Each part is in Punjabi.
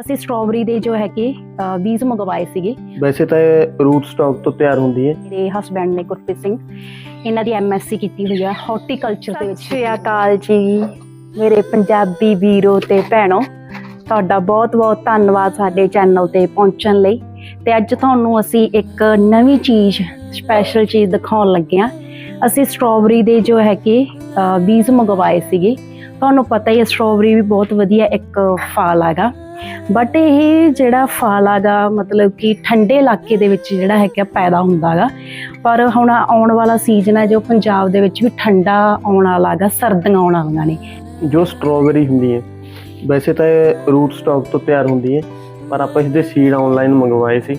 ਅਸੀਂ ਸਟ੍ਰਾਬੇਰੀ ਦੇ ਜੋ ਹੈਗੇ ਅ, ਬੀਜ ਮੰਗਵਾਏ ਸੀਗੇ। ਵੈਸੇ ਤਾਂ ਇਹ ਰੂਟ ਸਟਾਕ ਤੋਂ ਤਿਆਰ ਹੁੰਦੀ ਹੈ। ਮੇਰੇ ਹਸਬੰਡ ਨੇ ਗੁਰਪ੍ਰੀਤ ਸਿੰਘ ਇਹਨਾਂ ਦੀ ਐਮਐਸਸੀ ਕੀਤੀ ਹੋਈ ਹੈ ਹਾਰਟੀਕਲਚਰ ਦੇ ਵਿੱਚ। ਸ਼੍ਰੀ ਅਕਾਲ ਜੀ। ਮੇਰੇ ਪੰਜਾਬੀ ਵੀਰੋ ਤੇ ਭੈਣੋ ਤੁਹਾਡਾ ਬਹੁਤ-ਬਹੁਤ ਧੰਨਵਾਦ ਸਾਡੇ ਚੈਨਲ ਤੇ ਪਹੁੰਚਣ ਲਈ। ਤੇ ਅੱਜ ਤੁਹਾਨੂੰ ਅਸੀਂ ਇੱਕ ਨਵੀਂ ਚੀਜ਼ ਸਪੈਸ਼ਲ ਚੀਜ਼ ਦਿਖਾਉਣ ਲੱਗੇ ਹਾਂ। ਅਸੀਂ ਸਟ੍ਰਾਬੇਰੀ ਦੇ ਜੋ ਹੈਗੇ ਅ, ਬੀਜ ਮੰਗਵਾਏ ਸੀਗੇ। ਤੁਹਾਨੂੰ ਪਤਾ ਹੀ ਹੈ ਸਟ੍ਰਾਬੇਰੀ ਵੀ ਬਹੁਤ ਵਧੀਆ ਇੱਕ ਫਲ ਹੈਗਾ। ਬਟ ਇਹ ਜਿਹੜਾ ਫਲ ਹੈਗਾ ਮਤਲਬ ਕਿ ਠੰਡੇ ਇਲਾਕੇ ਦੇ ਵਿੱਚ ਜਿਹੜਾ ਹੈਗਾ ਪੈਦਾ ਹੁੰਦਾ ਹੈਗਾ ਪਰ ਹੁਣ ਆਉਣ ਵਾਲਾ ਸੀਜ਼ਨ ਹੈ ਜੋ ਪੰਜਾਬ ਦੇ ਵਿੱਚ ਵੀ ਠੰਡਾ ਆਉਣ ਵਾਲਾ ਹੈਗਾ ਸਰਦੀਆਂ ਆਉਣ ਵਾਲੀਆਂ ਨੇ। ਜੋ ਸਟ੍ਰਾਬੇਰੀ ਹੁੰਦੀ ਹੈ, ਵੈਸੇ ਤਾਂ ਇਹ ਰੂਟ ਸਟਾਕ ਤੋਂ ਤਿਆਰ ਹੁੰਦੀ ਹੈ, ਪਰ ਆਪਾਂ ਇਸਦੇ ਸੀਡ ਆਨਲਾਈਨ ਮੰਗਵਾਏ ਸੀ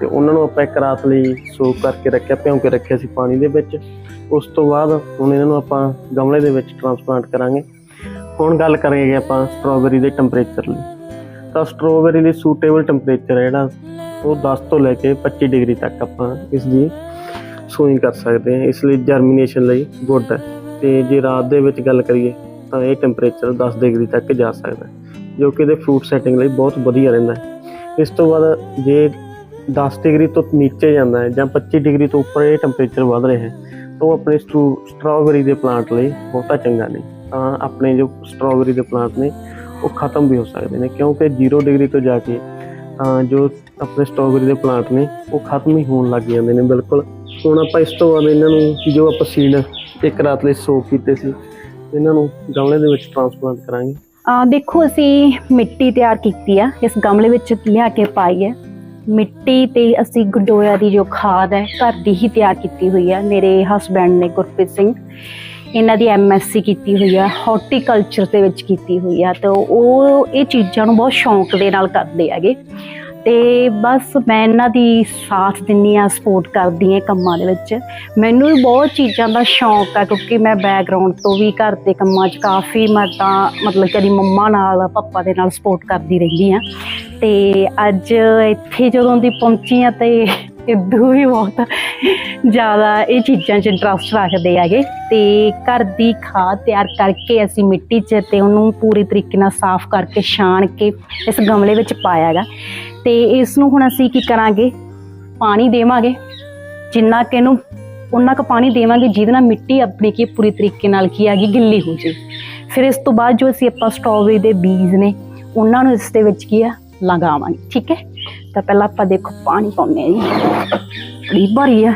ਤੇ ਉਹਨਾਂ ਨੂੰ ਆਪਾਂ ਇੱਕ ਰਾਤ ਲਈ ਸੋਕ ਕਰਕੇ ਰੱਖਿਆ, ਭਿਉਂ ਕੇ ਰੱਖਿਆ ਸੀ ਪਾਣੀ ਦੇ ਵਿੱਚ। ਉਸ ਤੋਂ ਬਾਅਦ ਹੁਣ ਇਹਨਾਂ ਨੂੰ ਆਪਾਂ ਗਮਲੇ ਦੇ ਵਿੱਚ ਟ੍ਰਾਂਸਪਲਾਂਟ ਕਰਾਂਗੇ। ਹੁਣ ਗੱਲ ਕਰਾਂਗੇ ਆਪਾਂ ਸਟ੍ਰਾਬੇਰੀ ਦੇ ਟੈਂਪਰੇਚਰ ਲਈ। ਤਾਂ ਸਟ੍ਰਾਬੇਰੀ ਲਈ ਸੂਟੇਬਲ ਟੈਂਪਰੇਚਰ ਹੈ ਜਿਹੜਾ। ਉਹ 10 ਤੋਂ ਲੈ ਕੇ 25 ਡਿਗਰੀ ਤੱਕ ਆਪਾਂ ਇਸ ਦੀ ਸੂਈ ਕਰ ਸਕਦੇ ਹਾਂ। ਇਸ ਲਈ ਜਰਮੀਨੇਸ਼ਨ ਲਈ ਗੁੱਡ ਹੈ। ਤੇ ਜੇ ਰਾਤ ਦੇ ਵਿੱਚ ਗੱਲ ਕਰੀਏ ਤਾਂ ਇਹ ਟੈਂਪਰੇਚਰ 10 ਡਿਗਰੀ ਤੱਕ ਜਾ ਸਕਦਾ ਜੋ ਕਿ ਇਹਦੇ ਫਰੂਟ ਸੈਟਿੰਗ ਲਈ ਬਹੁਤ ਵਧੀਆ ਰਹਿੰਦਾ ਹੈ। ਇਸ ਤੋਂ ਬਾਅਦ ਜੇ 10 ਡਿਗਰੀ ਤੋਂ ਨੀਚੇ ਜਾਂਦਾ ਹੈ ਜਾਂ 25 ਡਿਗਰੀ ਤੋਂ ਉੱਪਰ ਇਹ ਟੈਂਪਰੇਚਰ ਵੱਧ ਰਿਹਾ ਹੈ, ਤਾਂ ਉਹ ਆਪਣੇ ਸਟ੍ਰਾਬੇਰੀ ਦੇ ਪਲਾਂਟ ਲਈ ਬਹੁਤਾ ਚੰਗਾ ਨਹੀਂ। ਤਾਂ ਆਪਣੇ ਜੋ ਸਟ੍ਰਾਬੇਰੀ ਦੇ ਪਲਾਂਟ ਨੇ ਉਹ ਖਤਮ ਵੀ ਹੋ ਸਕਦੇ ਨੇ, ਕਿਉਂਕਿ 0 ਡਿਗਰੀ ਤੋਂ ਜਾ ਕੇ ਤਾਂ ਜੋ ਆਪਣੇ ਸਟ੍ਰਾਬੇਰੀ ਦੇ ਪਲਾਂਟ ਨੇ, ਉਹ ਖਤਮ ਹੀ ਹੋਣ ਲੱਗ ਜਾਂਦੇ ਨੇ, ਬਿਲਕੁਲ। ਹੁਣ ਆਪਾਂ ਇਸ ਤੋਂ ਬਾਅਦ ਇਹਨਾਂ ਨੂੰ ਜੋ ਆਪਾਂ ਸੀਡ ਇੱਕ ਰਾਤ ਲਈ ਸੋਕ ਕੀਤੇ ਸੀ, ਇਹਨਾਂ ਨੂੰ ਗਮਲੇ ਦੇ ਵਿੱਚ ਟ੍ਰਾਂਸਪਲਾਂਟ ਕਰਾਂਗੇ। ਆ ਦੇਖੋ, ਅਸੀਂ ਮਿੱਟੀ ਤਿਆਰ ਕੀਤੀ ਆ, ਇਸ ਗਮਲੇ ਵਿੱਚ ਲਿਆ ਕੇ ਪਾਈ ਹੈ ਮਿੱਟੀ ਤੇ ਅਸੀਂ ਗੰਡੋਇਆ ਦੀ ਜੋ ਖਾਦ ਹੈ, ਘਰ ਦੀ ਹੀ ਤਿਆਰ ਕੀਤੀ ਹੋਈ ਹੈ ਮੇਰੇ ਹਸਬੰਡ ਨੇ ਗੁਰਪ੍ਰੀਤ ਸਿੰਘ। ਇਹਨਾਂ ਦੀ ਐਮਐਸਸੀ ਕੀਤੀ ਹੋਈ ਆ ਹਾਰਟੀਕਲਚਰ ਦੇ ਵਿੱਚ ਕੀਤੀ ਹੋਈ ਆ, ਤਾਂ ਉਹ ਇਹ ਚੀਜ਼ਾਂ ਨੂੰ ਬਹੁਤ ਸ਼ੌਂਕ ਦੇ ਨਾਲ ਕਰਦੇ ਹੈਗੇ। ਤੇ ਬਸ ਮੈਂ ਇਹਨਾਂ ਦੀ ਸਾਥ ਦਿੰਨੀ ਆ ਸਪੋਰਟ ਕਰਦੀ ਆ ਕੰਮਾਂ ਦੇ ਵਿੱਚ। ਮੈਨੂੰ ਵੀ ਬਹੁਤ ਚੀਜ਼ਾਂ ਦਾ ਸ਼ੌਂਕ ਆ, ਕਿਉਂਕਿ ਮੈਂ ਬੈਕਗ੍ਰਾਉਂਡ ਤੋਂ ਵੀ ਘਰ ਦੇ ਕੰਮਾਂ 'ਚ ਕਾਫੀ ਮੈਂ ਤਾਂ ਮਤਲਬ ਕਦੀ ਮੰਮਾ ਨਾਲ, ਪਾਪਾ ਦੇ ਨਾਲ ਸਪੋਰਟ ਕਰਦੀ ਰਹਿੰਦੀ ਆ ਤੇ ਅੱਜ ਇੱਥੇ ਜਦੋਂ ਦੀ ਪਹੁੰਚੀ ਆ ਤੇ ਇਦੋਂ ਵੀ ਬਹੁਤ ਜ਼ਿਆਦਾ ਇਹ ਚੀਜ਼ਾਂ 'ਚ ਇੰਟਰਸਟ ਰੱਖਦੇ ਹੈਗੇ ਤੇ ਘਰ ਦੀ ਖਾਦ ਤਿਆਰ ਕਰਕੇ ਅਸੀਂ ਮਿੱਟੀ 'ਚ ਤੇ ਉਹਨੂੰ ਪੂਰੀ ਤਰੀਕੇ ਨਾਲ ਸਾਫ਼ ਕਰਕੇ ਛਾਣ ਕੇ ਇਸ ਗਮਲੇ ਵਿੱਚ ਪਾਇਆ ਹੈਗਾ ਤੇ ਇਸ ਨੂੰ ਹੁਣ ਅਸੀਂ ਕੀ ਕਰਾਂਗੇ? ਪਾਣੀ ਦੇਵਾਂਗੇ। ਜਿੰਨਾ ਕਿ ਇਹਨੂੰ ਉਨਾ ਕੁ ਪਾਣੀ ਦੇਵਾਂਗੇ ਜਿਹਦੇ ਨਾਲ ਮਿੱਟੀ ਆਪਣੀ ਕੀ ਪੂਰੀ ਤਰੀਕੇ ਨਾਲ ਕੀ ਹੈਗੀ ਗਿੱਲੀ ਹੋ ਜੇ ਫਿਰ ਇਸ ਤੋਂ ਬਾਅਦ ਜੋ ਅਸੀਂ ਆਪਾਂ ਸਟ੍ਰਾਬੇਰੀ ਦੇ ਬੀਜ ਨੇ, ਉਹਨਾਂ ਨੂੰ ਇਸ ਦੇ ਵਿੱਚ ਕੀ ਆ? ਲਗਾਵਾਂਗੇ। ਠੀਕ ਹੈ? ਤਾਂ ਪਹਿਲਾਂ ਆਪਾਂ ਦੇਖੋ ਪਾਣੀ ਪਾਉਂਦੇ ਆ ਜੀ। ਬੜੀ ਭਰੀ ਆ।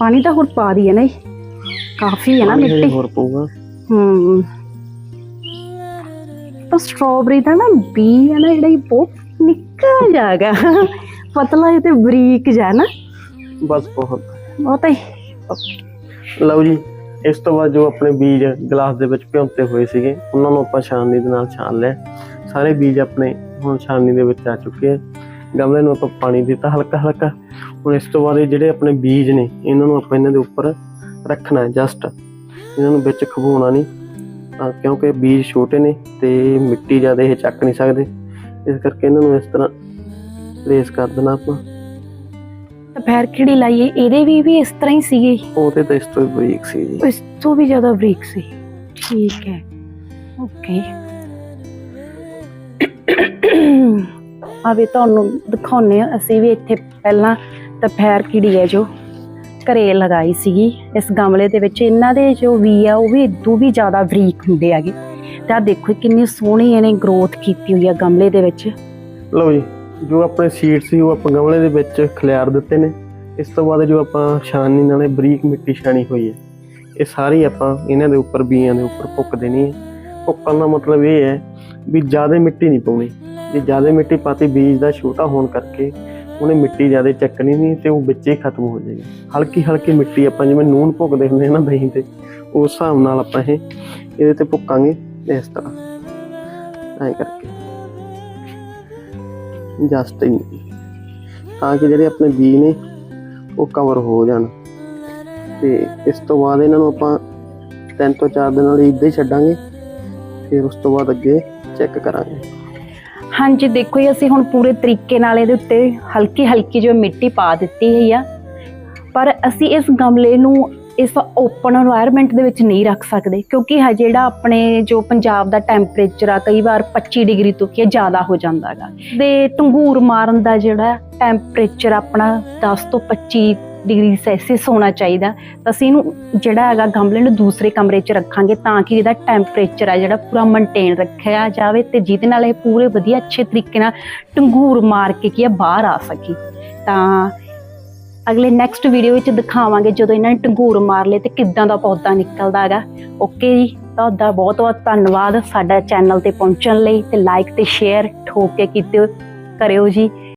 ਪਾਣੀ ਤਾਂ ਹੁਣ ਪਾ ਰਹੀ ਹੈ ਨਾ ਇਹ। ਕਾਫੀ ਹੈ ਨਾ ਪਾਣੀ ਹਜੇ ਮਿੱਟੀ। ਹੋਰ ਪਊਗਾ। ਹਮ ਪਰ ਸਟ੍ਰਾਬੇਰੀ ਦਾ ਨਾ ਬੀ ਹੈ ਨਾ ਜਿਹੜਾ ਇਹ ਬਹੁਤ ਨਿੱਕਾ ਜਾਗਾ ਪਤਲਾ ਇਹ ਤੇ ਬਰੀਕ ਜਾ ਨਾ। ਇਸ ਤੋਂ ਬਾਅਦ ਜੋ ਆਪਣੇ ਬੀਜ ਗਲਾਸ ਦੇ ਵਿੱਚ ਭਿਉਂਤੇ ਹੋਏ ਸੀਗੇ, ਉਹਨਾਂ ਨੂੰ ਆਪਾਂ ਛਾਨਣੀ ਦੇ ਨਾਲ ਛਾਨ ਲਿਆ। ਸਾਰੇ ਬੀਜ ਆਪਣੇ ਹੁਣ ਛਾਨਣੀ ਦੇ ਵਿੱਚ ਆ ਚੁੱਕੇ ਆ। ਗਮਲੇ ਨੂੰ ਆਪਾਂ ਪਾਣੀ ਦਿੱਤਾ ਹਲਕਾ ਹਲਕਾ। ਹੁਣ ਇਸ ਤੋਂ ਬਾਅਦ ਇਹ ਜਿਹੜੇ ਆਪਣੇ ਬੀਜ ਨੇ, ਇਹਨਾਂ ਨੂੰ ਆਪਾਂ ਇਹਨਾਂ ਦੇ ਉੱਪਰ ਰੱਖਣਾ ਹੈ ਜਸਟ ਇਹਨਾਂ ਨੂੰ ਵਿੱਚ ਖਵਾਉਣਾ ਨਹੀਂ ਕਿਉਂਕਿ ਬੀਜ ਛੋਟੇ ਨੇ ਤੇ ਮਿੱਟੀ ਜ਼ਿਆਦਾ ਇਹ ਚੱਕ ਨਹੀਂ ਸਕਦੇ। ਇਸ ਕਰਕੇ ਇਹਨਾਂ ਨੂੰ ਇਸ ਤਰ੍ਹਾਂ ਪਲੇਸ ਕਰ ਦੇਣਾ ਆਪਾਂ। ਫੇਰ ਕਿਹੜੀ ਲਾਈਏ? ਇਹਦੇ ਵੀ ਵੀ ਇਸ ਤਰ੍ਹਾਂ ਹੀ ਸੀਗੇ। ਉਹਦੇ ਤਾਂ ਇਸ ਤੋਂ ਵੀ ਬਰੀਕ ਸੀ ਜੀ। ਇਸ ਤੋਂ ਵੀ ਜ਼ਿਆਦਾ ਬਰੀਕ ਸੀ। ਠੀਕ ਹੈ। ਓਕੇ। ਆਵੇ ਤੁਹਾਨੂੰ ਦਿਖਾਉਨੇ ਆ ਅਸੀਂ ਵੀ ਇੱਥੇ ਪਹਿਲਾਂ ਤਪੈਰ ਕੀੜੀ ਹੈ ਜੋ ਘਰੇ ਲਗਾਈ ਸੀਗੀ। ਇਸ ਗਮਲੇ ਦੇ ਵਿੱਚ ਇਹਨਾਂ ਦੇ ਜੋ ਵੀ ਆ ਉਹ ਵੀ ਇਦੋਂ ਵੀ ਜ਼ਿਆਦਾ ਬਰੀਕ ਹੁੰਦੇ ਹੈਗੇ। ਤੇ ਦੇਖੋ ਕਿੰਨੀ ਸੋਹਣੀ ਇਹਨੇ ਗਰੋਥ ਕੀਤੀ ਹੋਈ ਆ ਗਮਲੇ ਦੇ ਵਿੱਚ। ਲਓ ਜੀ। ਜੋ ਆਪਣੇ ਸੀਡ ਸੀ, ਉਹ ਆਪਾਂ ਗਮਲੇ ਦੇ ਵਿੱਚ ਖਿਲਾਰ ਦਿੱਤੇ ਨੇ। ਇਸ ਤੋਂ ਬਾਅਦ ਜੋ ਆਪਾਂ ਛਾਨਣੀ ਨਾਲੇ ਬਰੀਕ ਮਿੱਟੀ ਛਾਣੀ ਹੋਈ ਹੈ, ਇਹ ਸਾਰੀ ਆਪਾਂ ਇਹਨਾਂ ਦੇ ਉੱਪਰ ਬੀਆਂ ਦੇ ਉੱਪਰ ਪੁੱਕ ਦੇਣੀ ਹੈ। ਪੁੱਕਣ ਦਾ ਮਤਲਬ ਇਹ ਹੈ ਵੀ ਜ਼ਿਆਦਾ ਮਿੱਟੀ ਨਹੀਂ ਪਾਉਣੀ। ਜੇ ਜ਼ਿਆਦਾ ਮਿੱਟੀ ਪਾਤੀ, ਬੀਜ ਦਾ ਛੋਟਾ ਹੋਣ ਕਰਕੇ ਉਹਨੇ ਮਿੱਟੀ ਜ਼ਿਆਦਾ ਚੱਕਣੀ ਨਹੀਂ ਤੇ ਉਹ ਵਿੱਚ ਹੀ ਖਤਮ ਹੋ ਜਾਏਗੀ। ਹਲਕੀ ਹਲਕੀ ਮਿੱਟੀ ਆਪਾਂ ਜਿਵੇਂ ਨੂਨ ਭੁੱਕਦੇ ਹੁੰਦੇ ਹਾਂ ਨਾ ਦਹੀਂ ਤੇ, ਉਸ ਹਿਸਾਬ ਨਾਲ ਆਪਾਂ ਇਹ ਇਹਦੇ ਤੇ ਭੁੱਕਾਂਗੇ ਇਸ ਤਰ੍ਹਾਂ। ਐਂ ਕਰਕੇ। ਜਸਟ ਹੀ ਤਾਂ ਕਿ ਜਿਹੜੇ ਆਪਣੇ ਬੀ ਨੇ, ਉਹ ਕਵਰ ਹੋ ਜਾਣ। ਤੇ ਇਸ ਤੋਂ ਬਾਅਦ ਇਹਨਾਂ ਨੂੰ ਆਪਾਂ ਤਿੰਨ ਤੋਂ ਚਾਰ ਦਿਨ ਲਈ ਇੱਦਾਂ ਹੀ ਛੱਡਾਂਗੇ। ਫਿਰ ਉਸ ਤੋਂ ਬਾਅਦ ਅੱਗੇ ਚੈੱਕ ਕਰਾਂਗੇ। ਹਾਂਜੀ, ਦੇਖੋ ਜੀ, ਅਸੀਂ ਹੁਣ ਪੂਰੇ ਤਰੀਕੇ ਨਾਲ ਇਹਦੇ ਉੱਤੇ ਹਲਕੀ ਹਲਕੀ ਜੋ ਮਿੱਟੀ ਪਾ ਦਿੱਤੀ ਹੈ ਆ। ਪਰ ਅਸੀਂ ਇਸ ਗਮਲੇ ਨੂੰ ਇਸ ਓਪਨ এনवायरमेंट ਦੇ ਵਿੱਚ ਨਹੀਂ ਰੱਖ ਸਕਦੇ, ਕਿਉਂਕਿ ਹੈ ਜਿਹੜਾ ਆਪਣੇ ਜੋ ਪੰਜਾਬ ਦਾ ਟੈਂਪਰੇਚਰ ਆ, ਕਈ ਵਾਰ 25 ਡਿਗਰੀ ਤੋਂ ਕੀ ਜ਼ਿਆਦਾ ਹੋ ਜਾਂਦਾ ਹੈਗਾ। ਤੇ ਟੰਗੂਰ ਮਾਰਨ ਦਾ ਜਿਹੜਾ ਟੈਂਪਰੇਚਰ ਆਪਣਾ 10 ਤੋਂ 25 ਡਿਗਰੀ ਸੈਲਸੀਅਸ ਹੋਣਾ ਚਾਹੀਦਾ, ਤਾਂ ਅਸੀਂ ਇਹਨੂੰ ਜਿਹੜਾ ਹੈਗਾ ਗਮਲੇ ਨੂੰ ਦੂਸਰੇ ਕਮਰੇ 'ਚ ਰੱਖਾਂਗੇ ਤਾਂ ਕਿ ਇਹਦਾ ਟੈਂਪਰੇਚਰ ਆ ਜਿਹੜਾ ਪੂਰਾ ਮੇਨਟੇਨ ਰੱਖਿਆ ਜਾਵੇ ਤੇ ਜਿਹਦੇ ਨਾਲ ਇਹ ਪੂਰੇ ਵਧੀਆ ਅੱਛੇ ਤਰੀਕੇ ਨਾਲ ਟੰਗੂਰ ਮਾਰ ਕੇ ਕੀ ਆ, ਬਾਹਰ ਆ ਸਕੇ। ਤਾਂ ਅਗਲੇ ਨੈਕਸਟ ਵੀਡੀਓ ਵਿੱਚ ਦਿਖਾਵਾਂਗੇ ਜਦੋਂ ਇਹਨਾਂ ਨੇ ਟੰਗੂਰ ਮਾਰ ਲਏ ਤੇ ਕਿੱਦਾਂ ਦਾ ਪੌਦਾ ਨਿਕਲਦਾ ਹੈਗਾ। ਓਕੇ ਜੀ, ਤੁਹਾਡਾ ਬਹੁਤ ਬਹੁਤ ਧੰਨਵਾਦ ਸਾਡਾ ਚੈਨਲ ਤੇ ਪਹੁੰਚਣ ਲਈ ਤੇ ਲਾਈਕ ਤੇ ਸ਼ੇਅਰ ਠੋਕ ਕੇ ਕੀਤੇ ਕਰਿਓ ਜੀ।